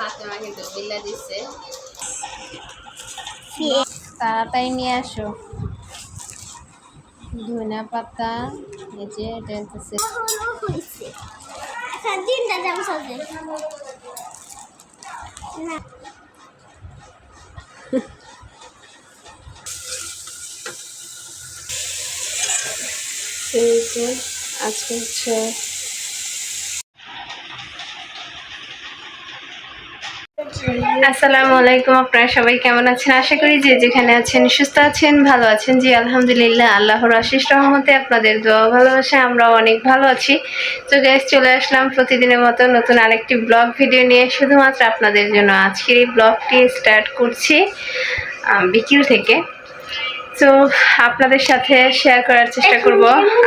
ফাতেমা কিন্তু বিল্লা দিচ্ছে তাড়াতাড়ি নিয়ে আসো। ধনিয়া পাতা এই যে এটা হচ্ছে দিনটা যেমন সবজি না। এই যে আজকে হচ্ছে আসসালামু আলাইকুম, আপনারা সবাই কেমন আছেন? আশা করি যে যেখানে আছেন সুস্থ আছেন, ভালো আছেন। জি, আলহামদুলিল্লাহ, আল্লাহর আশিস রহমতে আপনাদের দোয়া ভালোবাসা আমরা অনেক ভালো আছি। তো গ্যাস চলে আসলাম প্রতিদিনের মতো নতুন আরেকটি ব্লগ ভিডিও নিয়ে। শুধুমাত্র আপনাদের জন্য আজকের এই ব্লগটি স্টার্ট করছি বিকিল থেকে। তো আপনাদের সাথে শেয়ার করার চেষ্টা করব।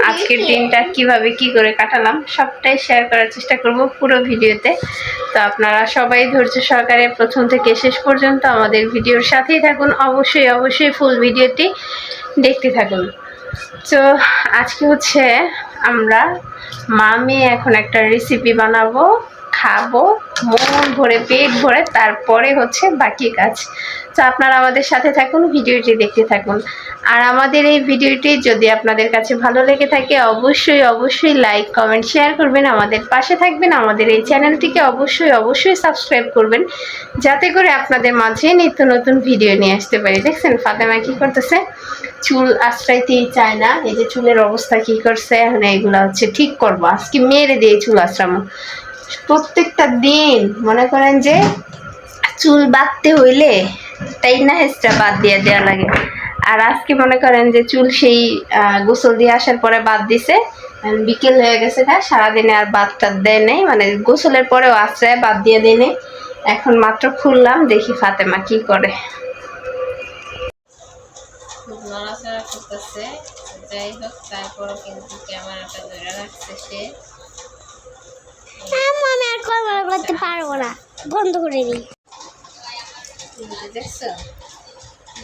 আজকের দিনটা কীভাবে কি করে কাটালাম সবটাই শেয়ার করার চেষ্টা করব পুরো ভিডিওতে। তো আপনারা সবাই ধৈর্য সহকারে প্রথম থেকে শেষ পর্যন্ত আমাদের ভিডিওর সাথেই থাকুন। অবশ্যই অবশ্যই ফুল ভিডিওটি দেখতে থাকুন। তো আজকে হচ্ছে আমরা মামি এখন একটা রেসিপি বানাবো খাব মন ভরে পেট ভরে তারপরে হচ্ছে বাকি কাজ। তো আপনারা আমাদের সাথে থাকুন, ভিডিওটি দেখতে থাকুন। আর আমাদের এই ভিডিওটি যদি আপনাদের কাছে ভালো লেগে থাকে, অবশ্যই অবশ্যই লাইক কমেন্ট শেয়ার করবেন। আমাদের পাশে থাকবেন, আমাদের এই চ্যানেলটিকে অবশ্যই অবশ্যই সাবস্ক্রাইব করবেন। যাতে করে আপনাদের মাঝে নিত্য নতুন ভিডিও নিয়ে আসতে পারি। দেখছেন, ফাতেমা কি করতেছে? চুল আশ্রাইতেই চায় না। এই যে চুলের অবস্থা কি করছে? এখন এইগুলা হচ্ছে ঠিক করব। আজকে মেরে দিয়ে চুল আশ্রামো। প্রত্যেকটা দিন মনে করেন যে চুল বাঁধতে হইলে তাই না হেসটা বাদ দিয়ে দেওয়া লাগে। আর আজকে মনে করেন যে চুল সেই গোসল দিয়ে আসার পরে বাদ দিছে বিকেল হয়ে গেছে গা সারাদিনে আর বাদ টাদ দেয় নেই মানে গোসলের পরেও আশ্রয় বাদ দিয়ে দেয় নেই। এখন মাত্র খুললাম দেখি ফাতেমা কি করে। নড়াচড়া করতেছে যাই হোক তারপরও কিন্তু ক্যামেরাটা ধরে রাখছে সে। আমি আর করতে পারব না বন্ধ করে দিই। এই দেখছ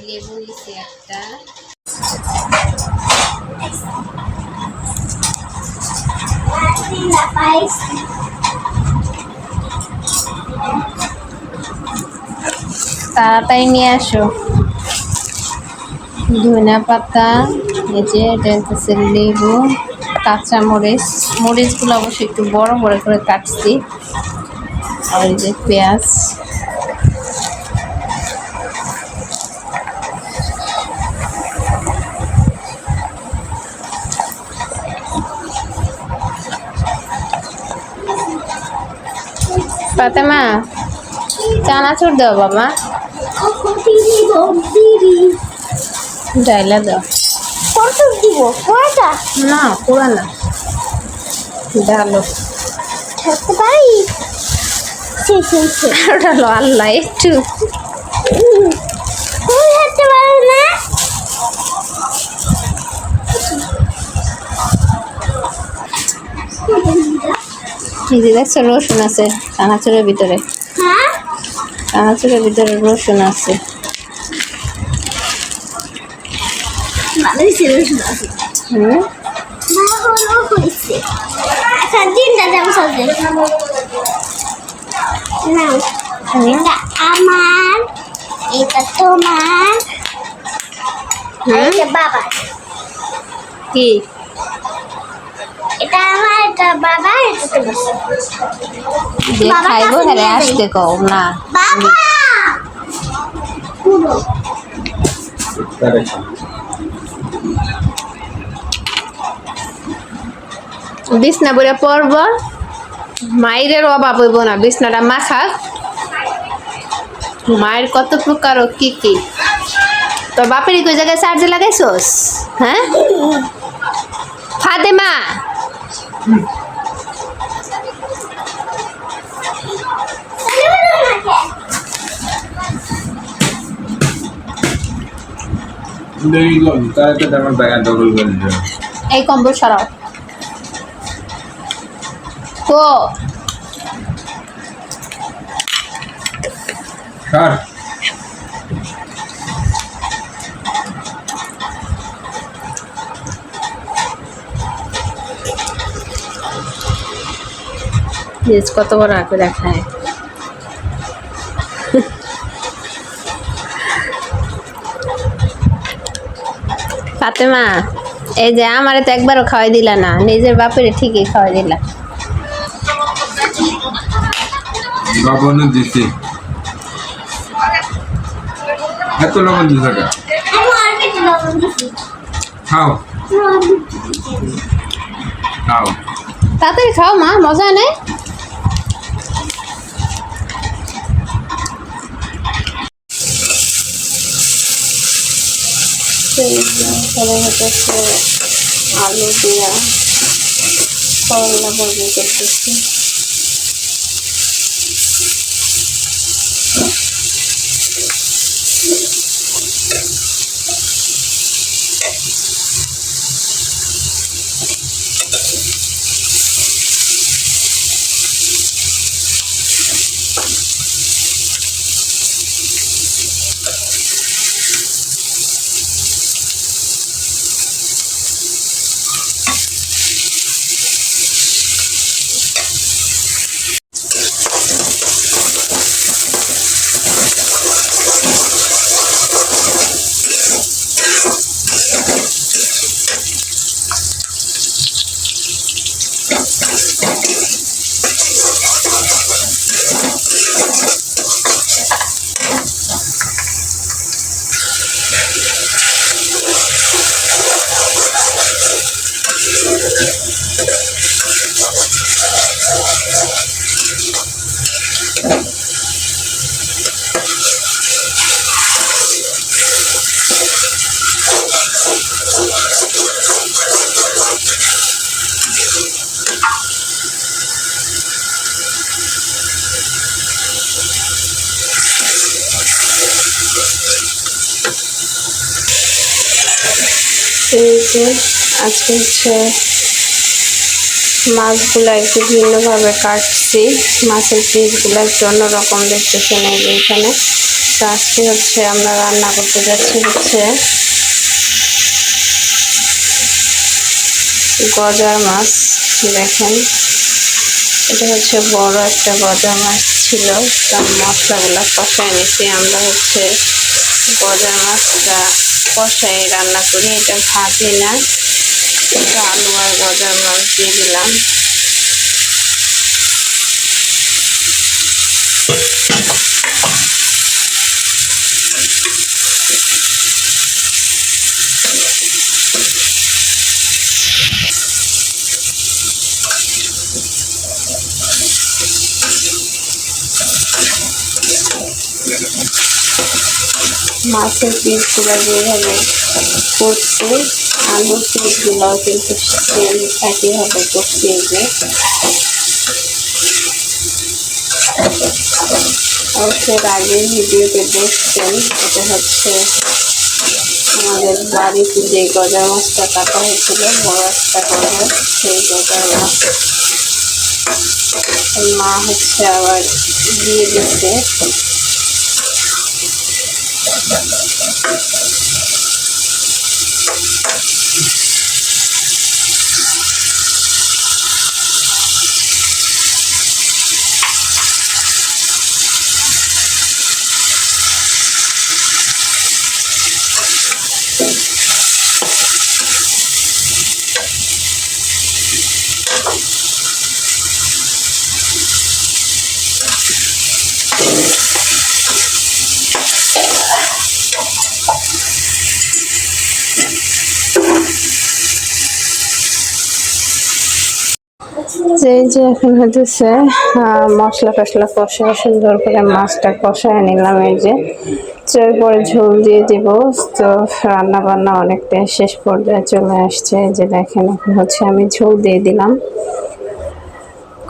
লেবু নিছি একটা তাড়াতাড়ি নিয়ে আসো। ধনা পাতা, এই যে এটা লেবু, কাঁচা মরিচ। মরিচগুলো অবশ্যই একটু বড় বড় করে কাটছি। আর এই যে পেঁয়াজ। ফাতেমা চানাচুর দাও বাবা। ডাইলা দাও। কত দিব না পুরা না। ডালো। থাকতে পারি? সে সে সে ডালো আল্লাহ একটু। যে দেখছ রসুন আছে চানাচুরের ভিতরে। হ্যাঁ? চানাচুরের ভিতরে রসুন আছে। আচ্ছা আমার এটা তোমার আর কি? এটা আমার এটা বাবা যে খাইবো হ্যাঁ আসতে কও না। বাবা! বিছনা বইরা পড়ব মায়ের অভাব হইব না বিছনাটা মাখা। মায়ের কত প্রকার ও কি কি। তোর বাপের কই জায়গায় চার্জে লাগাইছস? হ্যাঁ ফাতেমা তাহলে আমার ব্যাগান ডবল করে দিও এই কম্বল সরাও। তো फ्रिज কত বড় आके रखा है ফাতেমা এই যে আমারে তো একবারও খাওয়াই দিলা না নিজের বাপের ঠিকই খাওয়াই দিলা। খাও। তাড়াতাড়ি খাও মা মজা নেই? আলু দিয়া করলা বর্গ করতেছি। এই যে আজকে হচ্ছে মাছগুলো একটু ভিন্নভাবে কাটছি। মাছের পিসগুলো একটু অন্যরকম দেখতেছেন এই তো আজকে হচ্ছে আমরা রান্না করতে যাচ্ছি হচ্ছে গজার মাছ, দেখেন। এটা হচ্ছে বড় একটা গজার মাছ ছিল তার মশলাগুলো কষায় নিছি। আমরা হচ্ছে গজার মাছটা কষাই রান্না করি। এটা ভাজি না, এটা আলু আর গজার মাছ দিয়ে দিলাম। মাছের পিসগুলো যেভাবে করছি আলুর পিসগুলোও কিন্তু সেম একইভাবে করছি যে। অবশ্যই আগের ভিডিওতে দেখছেন এটা হচ্ছে আমাদের বাড়িতে যে গজার মাছটা কাটা হয়েছিল, বড় একটা গজার সেই গজার মাছ। মা হচ্ছে আবার দিয়ে দিচ্ছে। যে এই যে যে এখন আহ, মশলা টশলা কষা সুন্দর করে মাছটা কষায় নিলাম এই যে। চোর পরে ঝোল দিয়ে দিব তো রান্না বান্না অনেকটাই শেষ পর্যায়ে চলে আসছে। যে দেখেন এখন হচ্ছে আমি ঝোল দিয়ে দিলাম।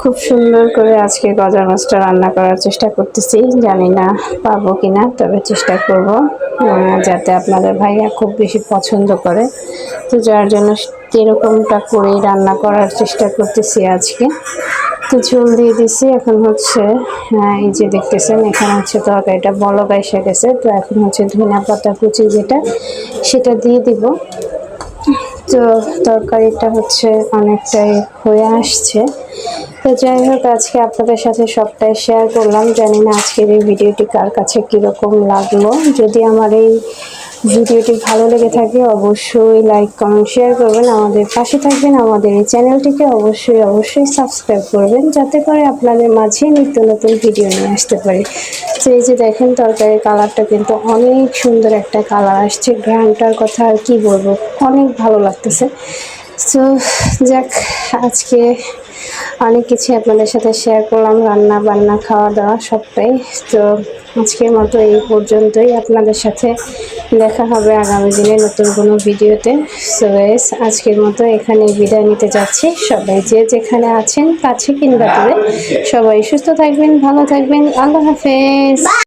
খুব সুন্দর করে আজকে গজার মাছটা রান্না করার চেষ্টা করতেছি। জানি না পাবো কি না তবে চেষ্টা করব যাতে আপনাদের ভাইয়া খুব বেশি পছন্দ করে। তো যার জন্য এরকমটা করেই রান্না করার চেষ্টা করতেছি আজকে। তো ঝোল দিয়ে দিছি, এখন হচ্ছে এই যে দেখতেছেন, এখানে হচ্ছে তরকারিটা বলক এসে গেছে। তো এখন হচ্ছে ধনিয়া পাতা কুচি যেটা, সেটা দিয়ে দিব। তো তরকারিটা হচ্ছে অনেকটাই হয়ে আসছে। তো যাই হোক, আজকে আপনাদের সাথে সবটাই শেয়ার করলাম। জানি না আজকের এই ভিডিওটি কার কাছে কীরকম লাগল। যদি আমার এই ভিডিওটি ভালো লেগে থাকে, অবশ্যই লাইক কমেন্ট শেয়ার করবেন। আমাদের পাশে থাকবেন, আমাদের এই চ্যানেলটিকে অবশ্যই অবশ্যই সাবস্ক্রাইব করবেন, যাতে করে আপনাদের মাঝে নিত্য নতুন ভিডিও নিয়ে আসতে পারি। তো এই যে দেখেন, তরকারির কালারটা কিন্তু অনেক সুন্দর একটা কালার আসছে। গ্রামটার কথা আর কি বলব? অনেক ভালো লাগতেছে। সো যাক, আজকে অনেক কিছু আপনাদের সাথে শেয়ার করলাম, রান্না, বান্না খাওয়া দাওয়া সবটাই। তো আজকের মতো এই পর্যন্তই আপনাদের সাথে দেখা হবে আগামী দিনে নতুন কোনো ভিডিওতে। সো এস আজকের মতো এখানে বিদায় নিতে যাচ্ছি। সবাই যে যেখানে আছেন, কাছে কিংবা দূরে, সবাই সুস্থ থাকবেন, ভালো থাকবেন। আল্লাহ হাফেজ।